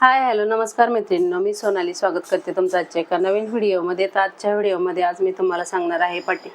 Hi hello नमस्कार मैत्रिणींनो. मी सोनाली स्वागत करते तुमचं आजच्या एका नवीन व्हिडिओमध्ये. तर आजच्या व्हिडिओमध्ये आज मी तुम्हाला सांगणार आहे पाटी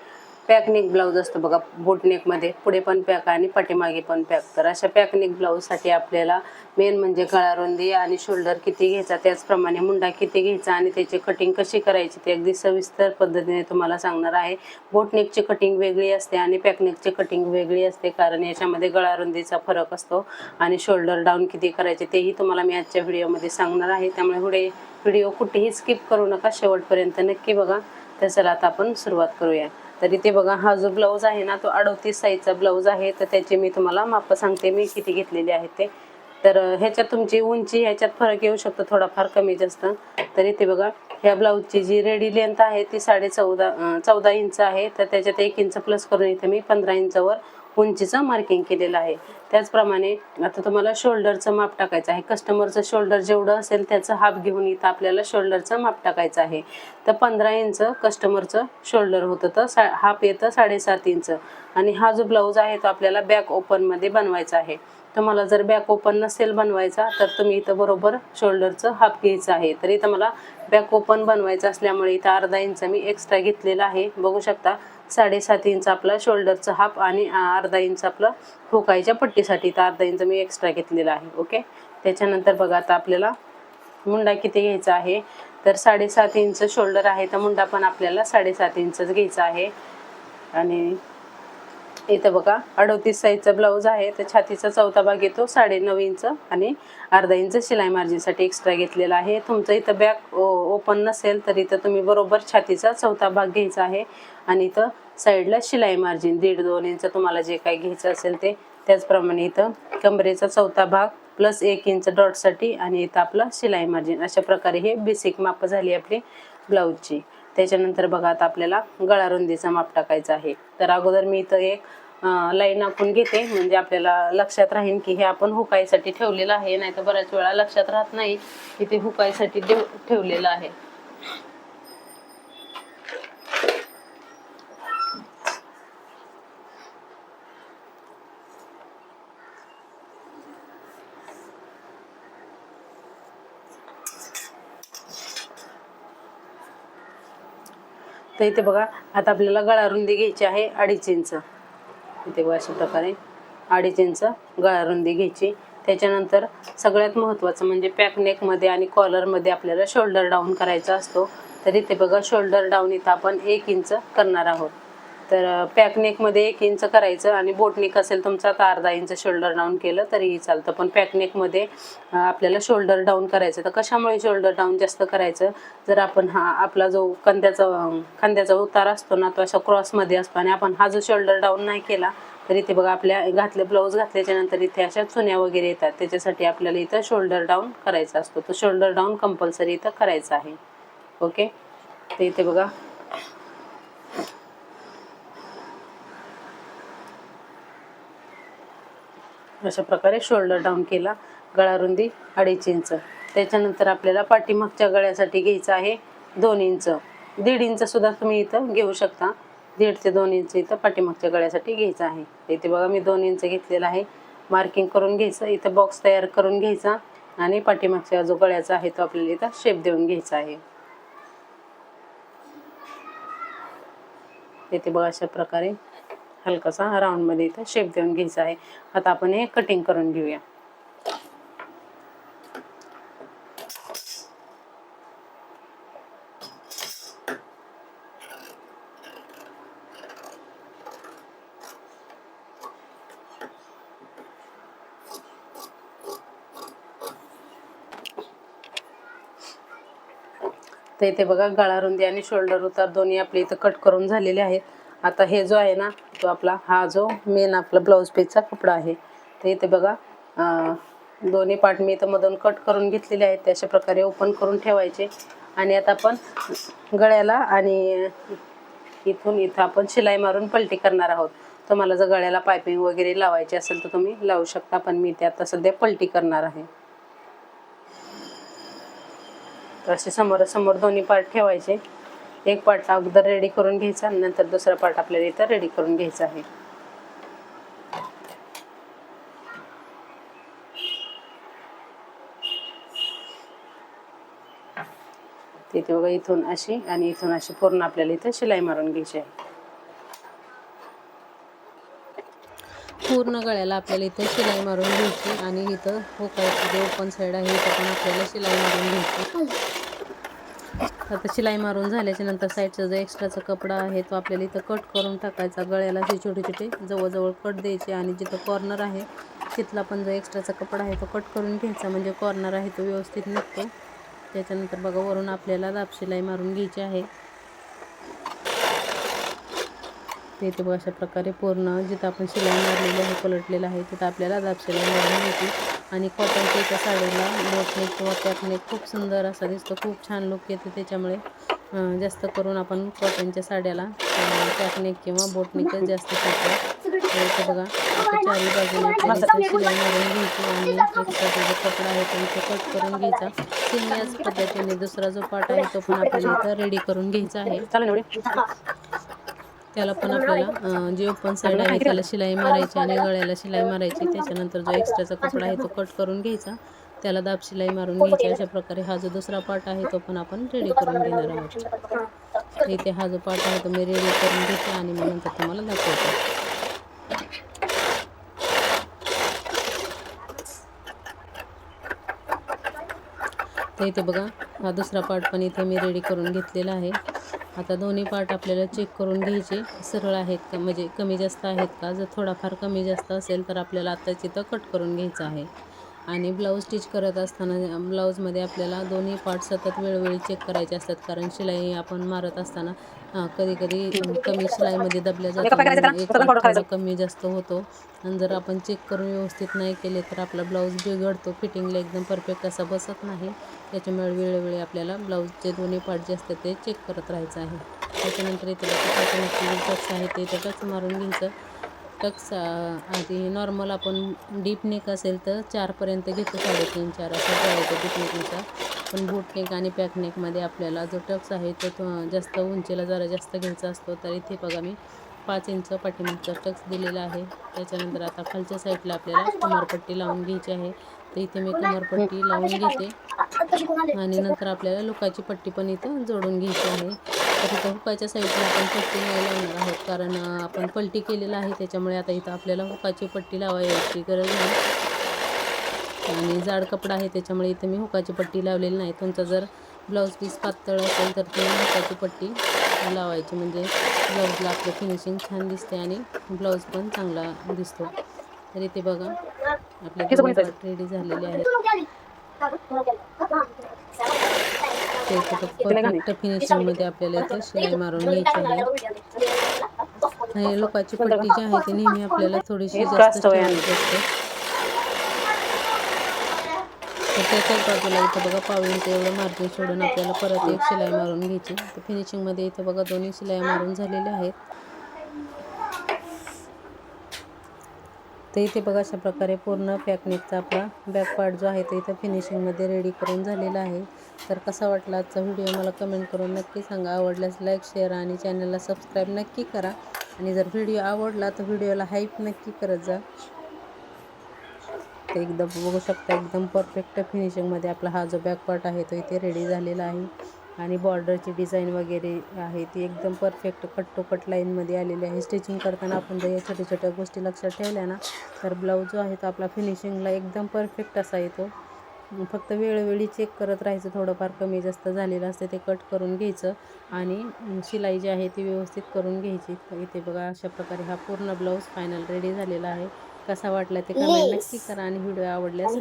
पॅकनिक ब्लाऊज असतो बघा बोटनेकमध्ये पुढे पण पॅक आणि पाठीमागे पण पॅक. तर अशा पॅकनिक ब्लाऊजसाठी आपल्याला मेन म्हणजे गळारुंदी आणि शोल्डर किती घ्यायचा त्याचप्रमाणे मुंडा किती घ्यायचा आणि त्याची कटिंग कशी करायची ते अगदी सविस्तर पद्धतीने तुम्हाला सांगणार आहे. बोटनेकची कटिंग वेगळी असते आणि पॅकनेकची कटिंग वेगळी असते कारण याच्यामध्ये गळारुंदीचा फरक असतो आणि शोल्डर डाऊन किती करायचे तेही तुम्हाला मी आजच्या व्हिडिओमध्ये सांगणार आहे. त्यामुळे पुढे व्हिडिओ कुठेही स्किप करू नका. शेवटपर्यंत नक्की बघा. तर चला आता आपण सुरुवात करूया. तर इथे बघा हा जो ब्लाऊज आहे ना तो अडोतीस साईजचा ब्लाऊज आहे. तर त्याची मी तुम्हाला माप सांगते मी किती घेतलेले आहेत ते. तर ह्याच्यात तुमची उंची ह्याच्यात फरक येऊ शकतो थोडाफार कमी जास्त. तर इथे बघा ह्या ब्लाऊजची जी रेडी लेंथ आहे ती साडे चौदा चौदा इंच आहे. तर त्याच्यात एक इंच प्लस करून इथे मी पंधरा इंचावर उंचीचं मार्किंग केलेलं आहे. त्याचप्रमाणे आता तुम्हाला शोल्डरचं माप टाकायचं आहे. कस्टमरचं शोल्डर जेवढं असेल त्याचं हाफ घेऊन इथं आपल्याला शोल्डरचं माप टाकायचं आहे. तर पंधरा इंच कस्टमरचं शोल्डर होतं तर सा हाफ येतं साडेसात इंच आणि हा जो ब्लाऊज आहे तो आपल्याला बॅक ओपनमध्ये बनवायचा आहे. तुम्हाला जर बॅक ओपन नसेल बनवायचा तर तुम्ही इथं बरोबर शोल्डरचं हाफ घ्यायचं आहे. तर इथं मला बॅक ओपन बनवायचं असल्यामुळे इथं अर्धा इंच मी एक्स्ट्रा घेतलेला आहे. बघू शकता साडेसात इंच आपला शोल्डरचं हाफ आणि अर्धा इंच आपलं ठोकायच्या पट्टीसाठी. तर अर्धा इंच मी एक्स्ट्रा घेतलेला आहे ओके त्याच्यानंतर बघा आता आपल्याला मुंडा किती घ्यायचा आहे? तर साडेसात इंच शोल्डर आहे तर मुंडा पण आपल्याला साडेसात इंचच घ्यायचा आहे. आणि इथं बघा अडोतीस साईजचा ब्लाऊज आहे तर छातीचा चौथा भाग येतो साडे नऊ इंच आणि अर्धा इंच शिलाई मार्जिनसाठी एक्स्ट्रा घेतलेला आहे. तुमचं इथं बॅक ओपन नसेल तर इथं तुम्ही बरोबर छातीचा चौथा भाग घ्यायचा आहे. आणि इथं साईडला शिलाई मार्जिन दीड दोन इंच तुम्हाला जे काही घ्यायचं असेल ते. त्याचप्रमाणे इथं कमरेचा चौथा भाग प्लस एक इंच डॉटसाठी आणि इथं आपलं शिलाई मार्जिन. अशा प्रकारे हे बेसिक माप झाली आपली ब्लाऊजची त्याच्यानंतर बघा आता आपल्याला गळारुंदीचा माप टाकायचा आहे. तर अगोदर मी इथं एक लाईन आखून घेते. म्हणजे आपल्याला लक्षात राहीन की हे आपण हुकायसाठी ठेवलेलं आहे. नाही तर बऱ्याच वेळा लक्षात राहत नाही की ते हुकायसाठी देव ठेवलेलं आहे. तर इथे बघा आता आपल्याला गळारुंदी घ्यायची आहे अडीच इंच. इथे बघा अशा प्रकारे अडीच इंच गळारुंदी घ्यायची. त्याच्यानंतर सगळ्यात महत्त्वाचं म्हणजे पॅकनेकमध्ये आणि कॉलरमध्ये आपल्याला शोल्डर डाऊन करायचा असतो. तर इथे बघा शोल्डर डाऊन इथं आपण एक इंच करणार आहोत. तर पॅकनेकमध्ये एक इंच करायचं आणि बोटनेक असेल तुमचा तर अर्धा इंच शोल्डर डाऊन केलं तरीही चालतं. पण पॅकनेकमध्ये आपल्याला शोल्डर डाऊन करायचं तर कशामुळे शोल्डर डाऊन जास्त करायचं? जर आपण हा आपला जो कंद्याचा अं, खांद्याचा उतार असतो ना तो असा क्रॉसमध्ये असतो आणि आपण हा जो शोल्डर डाऊन नाही केला तर इथे बघा आपल्या घातले ब्लाऊज घातल्याच्या नंतर इथे अशा चुन्या वगैरे येतात. त्याच्यासाठी आपल्याला इथं शोल्डर डाऊन करायचा असतो. तो शोल्डर डाऊन कंपल्सरी इथं करायचा आहे. ओके? तर इथे बघा अशा प्रकारे शोल्डर डाऊन केला गळारुंदी अडीच इंच त्याच्यानंतर आपल्याला पाठीमागच्या गळ्यासाठी घ्यायचं आहे दोन इंच दीड इंच सुद्धा तुम्ही इथं घेऊ शकता. दीड ते दोन इंच इथं पाठीमागच्या गळ्यासाठी घ्यायचं आहे. इथे बघा मी दोन इंच घेतलेलं आहे. मार्किंग करून घ्यायचं. इथं बॉक्स तयार करून घ्यायचा. आणि पाठीमागच्या जो गळ्याचा आहे तो आपल्याला इथं शेप देऊन घ्यायचा आहे. इथे बघा अशा प्रकारे हलकासा राऊंडमध्ये इथं शेप देऊन घ्यायचा आहे. आता आपण हे कटिंग करून घेऊया. तर इथे बघा गळारुंदी आणि शोल्डर उतार दोन्ही आपले इथं कट करून झालेले आहेत. आता हे जो आहे ना तो आपला हा जो मेन आपला ब्लाऊज पीसचा कपडा आहे तर इथे बघा दोन्ही पार्ट मी इथं मधून कट करून घेतलेले आहेत अशा प्रकारे ओपन करून ठेवायचे. आणि आता आपण गळ्याला आणि इथून इथं आपण शिलाई मारून पलटी करणार आहोत. तुम्हाला जर गळ्याला पायपिंग वगैरे लावायची असेल तर तुम्ही लावू शकता पण मी ते आता सध्या पलटी करणार आहे. तर असे समोरासमोर दोन्ही पार्ट ठेवायचे. एक पार्ट अगोदर रेडी करून घ्यायचा आणि नंतर दुसरा पार्ट आपल्याला इथं रेडी करून घ्यायचा आहे. तिथे बघा इथून अशी आणि इथून अशी पूर्ण आपल्याला इथं शिलाई मारून घ्यायची आहे. पूर्ण गळ्याला आपल्याला इथं शिलाई मारून घ्यायची आणि इथं होकायची जे ओपन साईड आहे इथं पण आपल्याला शिलाई मारून घ्यायची. आता शिलाई मारून झाल्याच्यानंतर साईडचा जो एक्स्ट्राचा कपडा आहे तो आपल्याला इथं कट करून टाकायचा. गळ्याला असे छोटे छोटे जवळजवळ कट द्यायचे आणि जिथं कॉर्नर आहे तिथला पण जो एक्स्ट्राचा कपडा आहे तो कट करून घ्यायचा. म्हणजे कॉर्नर आहे तो व्यवस्थित निघतो. त्याच्यानंतर बघा वरून आपल्याला दाब शिलाई मारून घ्यायची आहे. ते इथे बघा अशा प्रकारे पूर्ण जिथं आपण शिलाई मारलेली आहे पलटलेलं आहे तिथं आपल्याला दाब शिलाई मारून घ्यायची. आणि कॉटनच्या एका साडीला बोटनेक किंवा पॅकनेक खूप सुंदर असा दिसतो खूप छान लुक येते त्याच्यामुळे. जास्त करून आपण कॉटनच्या साड्याला पॅकनेक किंवा बोटनेकच जास्त तर इथे बघा चारही बाजूने शिलाई मारून घ्यायची आणि जो. कपडा आहे तो इथे कट करून घ्यायचा. सेम याच पद्धतीने दुसरा जो पार्ट आहे तो पण आपल्याला इथं रेडी करून घ्यायचा आहे. त्याला पण आपल्याला जे ओपन साईड आहे त्याला शिलाई मारायची आणि गळ्याला शिलाई मारायची त्याच्यानंतर जो एक्स्ट्राचा कपडा आहे तो कट करून घ्यायचा. त्याला दाब शिलाई मारून घ्यायची अशा प्रकारे हा जो दुसरा पार्ट आहे तो पण आपण रेडी करून घेणार आहोत. इथे हा जो पार्ट आहे तो मी रेडी करून घेते आणि मग नंतर तुम्हाला दाखवते. तर इथे बघा हा दुसरा पार्ट पण इथे मी रेडी करून घेतलेला आहे. आता दोन्ही पार्ट आपल्याला चेक करून घ्यायचे. सरळ आहेत का? म्हणजे कमी जास्त आहेत का? जर थोडाफार कमी जास्त असेल तर आपल्याला आता तिथं कट करून घ्यायचं आहे. आणि ब्लाऊज स्टिच करत असताना ब्लाऊजमध्ये आपल्याला दोन्ही पार्ट सतत वेळोवेळी चेक करायचे असतात. कारण शिलाई आपण मारत असताना कधी कधी कमी शिलाईमध्ये दबल्या जातो. म्हणून एक थोडा कमी जास्त होतो. आणि जर आपण चेक करून व्यवस्थित नाही केले तर आपला ब्लाऊज बिघडतो. फिटिंगला एकदम परफेक्ट असा बसत नाही. त्याच्यामुळे वेळोवेळी आपल्याला ब्लाऊजचे दोन्ही पार्ट जे असतात ते चेक करत राहायचं आहे. त्याच्यानंतर इथे आहे ते इथे मारून घ्यायचं. टक्स आधी नॉर्मल आपण डीप नेक असेल तर चारपर्यंत घेतो साडेतीन चार असं करायचं डीप नेकनुसार पण बूट नेक आणि पॅक नेकमध्ये आपल्याला जो टक्स आहे तो जास्त उंचीला जरा जास्त घ्यायचा असतो. तर इथे बघा मी पाच इंच पाठीमागचा टक्स दिलेला आहे. त्याच्यानंतर आता खालच्या साईडला आपल्याला कमरपट्टी लावून घ्यायची आहे. तर इथे मी कमरपट्टी लावून घेते. आणि नंतर आपल्याला लुकाची पट्टी पण इथं जोडून घ्यायची आहे. तर इथं हुकाच्या साईडला आपण पट्टी नाही लावणार आहोत. कारण आपण पलटी केलेलं आहे त्याच्यामुळे आता इथं आपल्याला हुकाची पट्टी लावायची गरज नाही. आणि जाड कपडा आहे त्याच्यामुळे इथं मी हुकाची पट्टी लावलेली नाही. तुमचा जर ब्लाऊज पीस पातळ असेल तर तुम्ही हुकाची पट्टी लावायची. म्हणजे ब्लाऊजला आपलं फिनिशिंग छान दिसते आणि ब्लाऊज पण चांगला दिसतो. तर इथे बघा आपले दोन्ही पार्ट रेडी झालेले आहेत. ते परफेक्ट फिनिशिंगमध्ये आपल्याला इथं शिलाई मारून घ्यायची आहे. आणि लोकांची पट्टी जी आहे ती नेहमी आपल्याला थोडीशी जास्त असते. तर त्याच्याच बाजूला इथं बघा पाऊलचं एवढं मार्जिन सोडून आपल्याला परत एक शिलाई मारून घ्यायची. तर फिनिशिंगमध्ये इथं बघा दोन्ही शिलाई मारून झालेल्या आहेत. तर इथे बघा अशा प्रकारे पूर्ण पॅकनेकचा आपला बॅक पार्ट जो आहे तो इथं फिनिशिंगमध्ये रेडी करून झालेला आहे. तर कसा वाटला आजचा व्हिडिओ मला कमेंट करून नक्की सांगा. आवडल्यास लाईक शेअर आणि चॅनलला सबस्क्राईब नक्की करा. आणि जर व्हिडिओ आवडला तर व्हिडिओला हाईप नक्की करत जा. तर एकदम बघू शकता एकदम परफेक्ट फिनिशिंगमध्ये आपला हा जो बॅकपार्ट आहे तो इथे रेडी झालेला आहे. आणि बॉर्डरची डिझाईन वगैरे आहे ती एकदम परफेक्ट कट टू कट लाईनमध्ये आलेली आहे. स्टिचिंग करताना आपण जर या छोट्या छोट्या गोष्टी लक्षात ठेवल्या ना तर ब्लाऊज जो आहे तो आपला फिनिशिंगला एकदम परफेक्ट असा येतो. फक्त वेळोवेळी चेक करत राहायचं थोडंफार कमी जास्त झालेलं असते ते कट करून घ्यायचं आणि शिलाई जी आहे ती व्यवस्थित करून घ्यायची. इथे बघा अशा प्रकारे हा पूर्ण ब्लाऊज फायनल रेडी झालेला आहे. कसा वाटला ते कमेंट नक्की करा आणि व्हिडिओ आवडल्यास